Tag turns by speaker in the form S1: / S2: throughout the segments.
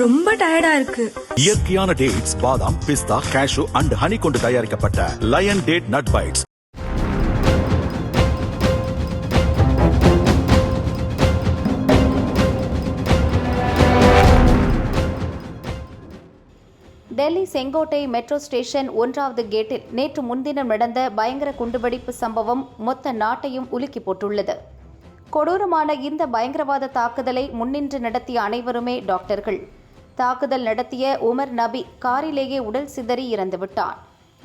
S1: ரொம்ப டயர்டா இருக்கு.
S2: இயற்கையான டேட்ஸ் பாதாம் பிஸ்தா கேஷு அண்ட் ஹனி கொண்டு தயாரிக்கப்பட்ட lion date nut bites
S3: Delhi Sengottai metro station ஒன்றாவது கேட்டில் நேற்று முன்தினம் நடந்த பயங்கர குண்டுவெடிப்பு சம்பவம் மொத்த நாட்டையும் உலுக்கி போட்டுள்ளது. கொடூரமான இந்த பயங்கரவாத தாக்குதலை முன்னின்று நடத்திய அனைவருமே டாக்டர்கள். தாக்குதல் நடத்திய உமர் நபி காரிலேயே உடல் சிதறி இறந்துவிட்டான்.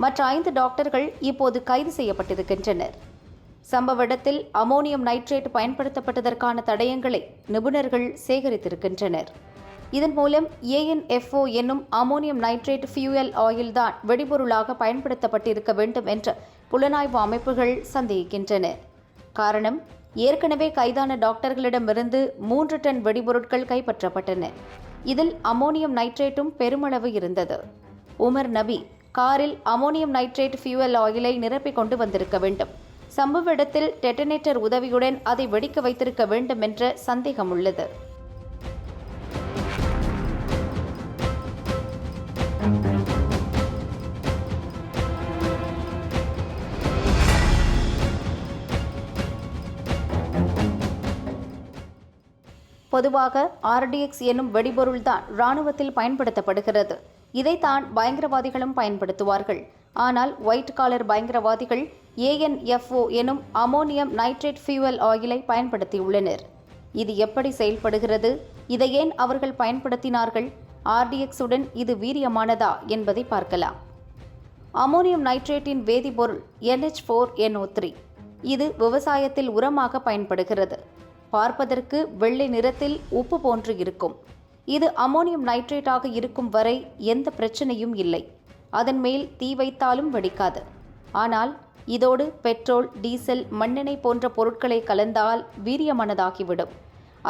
S3: மற்ற ஐந்து டாக்டர்கள் இப்போது கைது செய்யப்பட்டிருக்கின்றனர். சம்பவ இடத்தில் அமோனியம் நைட்ரேட் பயன்படுத்தப்பட்டதற்கான தடயங்களை நிபுணர்கள் சேகரித்திருக்கின்றனர். இதன் மூலம் ஏஎன்எஃப்ஓ என்னும் அமோனியம் நைட்ரேட் ஃபியூயல் ஆயில் தான் வெடிபொருளாக பயன்படுத்தப்பட்டிருக்க வேண்டும் என்று புலனாய்வு அமைப்புகள் சந்தேகிக்கின்றன. காரணம் ஏற்கனவே கைதான டாக்டர்களிடமிருந்து மூன்று டன் வெடிபொருட்கள் கைப்பற்றப்பட்டன. இதில் அமோனியம் நைட்ரேட்டும் பெருமளவு இருந்தது. உமர் நபி காரில் அமோனியம் நைட்ரேட் ஃபியூவல் ஆயிலை நிரப்பிக் கொண்டு வந்திருக்க வேண்டும். சம்பவ இடத்தில் டெட்டனேட்டர் உதவியுடன் அதை வெடிக்க வைத்திருக்க வேண்டும் என்ற சந்தேகம் உள்ளது. பொதுவாக ஆர்டிஎக்ஸ் என்னும் வெடிபொருள்தான் இராணுவத்தில் பயன்படுத்தப்படுகிறது. இதைத்தான் பயங்கரவாதிகளும் பயன்படுத்துவார்கள். ஆனால் ஒயிட் காலர் பயங்கரவாதிகள் ஏஎன்எஃப்ஓ எனும் அமோனியம் நைட்ரேட் ஃபியூவல் ஆயிலை பயன்படுத்தியுள்ளனர். இது எப்படி செயல்படுகிறது? இதை ஏன் அவர்கள் பயன்படுத்தினார்கள்? ஆர்டிஎக்ஸுடன் இது வீரியமானதா என்பதை பார்க்கலாம். அமோனியம் நைட்ரேட்டின் வேதிப்பொருள் NH4NO3 ஃபோர் த்ரீ. இது விவசாயத்தில் உரமாக பயன்படுகிறது. பார்ப்பதற்கு வெள்ளை நிறத்தில் உப்பு போன்று இருக்கும். இது அமோனியம் நைட்ரேட்டாக இருக்கும் வரை எந்த பிரச்சனையும் இல்லை. அதன் மேல் தீ வைத்தாலும் வெடிக்காது. ஆனால் இதோடு பெட்ரோல் டீசல் மண்ணெண்ணெய் போன்ற பொருட்களை கலந்தால் வீரியமானதாகிவிடும்.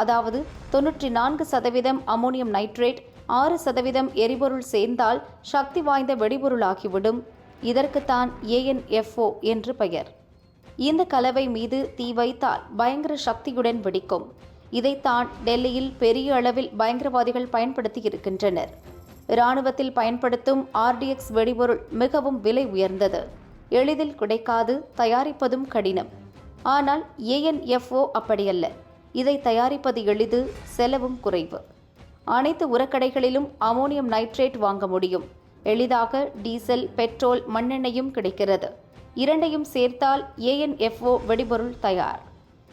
S3: அதாவது தொன்னூற்றி நான்கு சதவீதம் அமோனியம் நைட்ரேட் ஆறு சதவீதம் எரிபொருள் சேர்ந்தால் சக்தி வாய்ந்த வெடிபொருளாகிவிடும். இதற்குத்தான் ஏஎன்எஃப்ஓ என்று பெயர். இந்த கலவை மீது தீ வைத்தால் பயங்கர சக்தியுடன் வெடிக்கும். இதைத்தான் டெல்லியில் பெரிய அளவில் பயங்கரவாதிகள் பயன்படுத்தி இருக்கின்றனர். இராணுவத்தில் பயன்படுத்தும் ஆர்டிஎக்ஸ் வெடிபொருள் மிகவும் விலை உயர்ந்தது. எளிதில் கிடைக்காது தயாரிப்பதும் கடினம். ஆனால் ஏஎன்எஃப்ஓ அப்படியல்ல. இதை தயாரிப்பது எளிது செலவும் குறைவு. அனைத்து உரக்கடைகளிலும் அமோனியம் நைட்ரேட் வாங்க முடியும். எளிதாக டீசல் பெட்ரோல் மண்ணெண்ணெயும் கிடைக்கிறது. இரண்டையும் சேர்த்தால் ஏஎன்எஃப்ஓ வெடிபொருள் தயார்.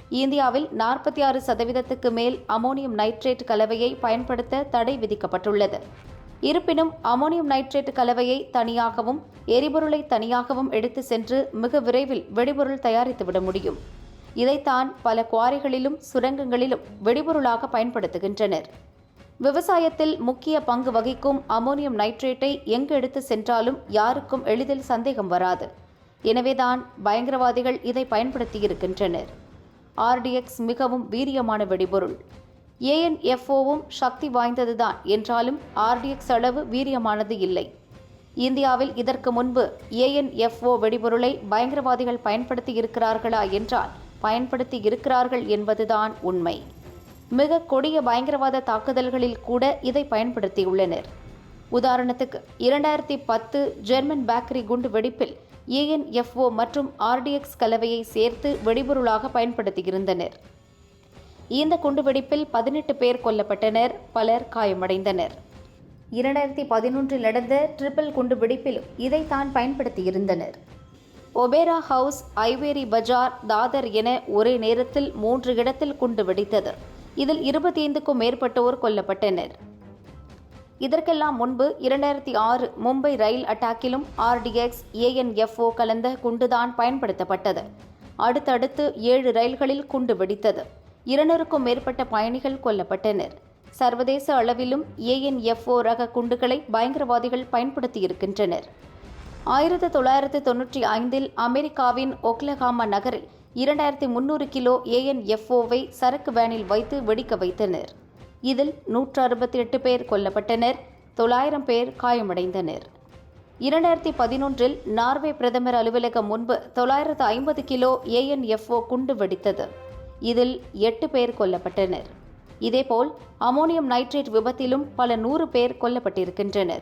S3: இந்தியாவில் நாற்பத்தி ஆறு சதவீதத்துக்கு மேல் அமோனியம் நைட்ரேட் கலவையை பயன்படுத்த தடை விதிக்கப்பட்டுள்ளது. இருப்பினும் அமோனியம் நைட்ரேட் கலவையை தனியாகவும் எரிபொருளை தனியாகவும் எடுத்து சென்று மிக விரைவில் வெடிபொருள் தயாரித்துவிட முடியும். இதைத்தான் பல குவாரிகளிலும் சுரங்கங்களிலும் வெடிபொருளாக பயன்படுத்துகின்றனர். விவசாயத்தில் முக்கிய பங்கு வகிக்கும் அமோனியம் நைட்ரேட்டை எங்கு எடுத்து சென்றாலும் யாருக்கும் எளிதில் சந்தேகம் வராது. எனவேதான் பயங்கரவாதிகள் இதை பயன்படுத்தியிருக்கின்றனர். ஆர்டிஎக்ஸ் மிகவும் வீரியமான வெடிபொருள். ஏஎன்எஃப்ஓவும் சக்தி வாய்ந்ததுதான் என்றாலும் ஆர்டிஎக்ஸ் அளவு வீரியமானது இல்லை. இந்தியாவில் இதற்கு முன்பு ஏஎன்எஃப்ஓ வெடிபொருளை பயங்கரவாதிகள் பயன்படுத்தி இருக்கிறார்களா என்றால் பயன்படுத்தி இருக்கிறார்கள் என்பதுதான் உண்மை. மிக கொடிய பயங்கரவாத தாக்குதல்களில் கூட இதை பயன்படுத்தியுள்ளனர். உதாரணத்துக்கு இரண்டாயிரத்தி பத்து ஜெர்மன் பேக்கரி குண்டு வெடிப்பில் ஏஎன்எஃப்ஓ மற்றும் ஆர்டிஎக்ஸ் கலவையை சேர்த்து வெடிபொருளாக பயன்படுத்தியிருந்தனர் இந்த குண்டுவெடிப்பில் பதினெட்டு பேர் கொல்லப்பட்டனர் பலர் காயமடைந்தனர். இரண்டாயிரத்தி பதினொன்றில் நடந்த ட்ரிபிள் குண்டுவெடிப்பிலும் இதைத்தான் பயன்படுத்தியிருந்தனர். ஒபேரா ஹவுஸ் ஐவேரி பஜார் தாதர் என ஒரே நேரத்தில் மூன்று இடத்தில் குண்டு வெடித்தது. இதில் இருபத்தி ஐந்துக்கும் மேற்பட்டோர் கொல்லப்பட்டனர். இதற்கெல்லாம் முன்பு இரண்டாயிரத்தி ஆறு மும்பை ரயில் அட்டாக்கிலும் ஆர்டிஎக்ஸ் ஏஎன்எஃப்ஓ கலந்த குண்டுதான் பயன்படுத்தப்பட்டது. அடுத்தடுத்து ஏழு ரயில்களில் குண்டு வெடித்தது. இருநூறுக்கும் மேற்பட்ட பயணிகள் கொல்லப்பட்டனர். சர்வதேச அளவிலும் ஏஎன்எஃப்ஓ ரக குண்டுகளை பயங்கரவாதிகள் பயன்படுத்தியிருக்கின்றனர் ஆயிரத்து தொள்ளாயிரத்து தொன்னூற்றி ஐந்தில் அமெரிக்காவின் ஒக்லஹாமா நகரில் இரண்டாயிரத்தி முன்னூறு கிலோ ஏஎன்எஃப்ஓவை சரக்கு வேனில் வைத்து வெடிக்க வைத்தனர். இதில் நூற்று அறுபத்தி எட்டு பேர் கொல்லப்பட்டனர். தொள்ளாயிரம் பேர் காயமடைந்தனர். இரண்டாயிரத்தி பதினொன்றில் நார்வே பிரதமர் அலுவலகம் முன்பு தொள்ளாயிரத்து ஐம்பது கிலோ ஏஎன்எஃப்ஓ குண்டு வெடித்தது. இதில் எட்டு பேர் கொல்லப்பட்டனர். இதேபோல் அமோனியம் நைட்ரேட் விபத்திலும் பல நூறு பேர் கொல்லப்பட்டிருக்கின்றனர்.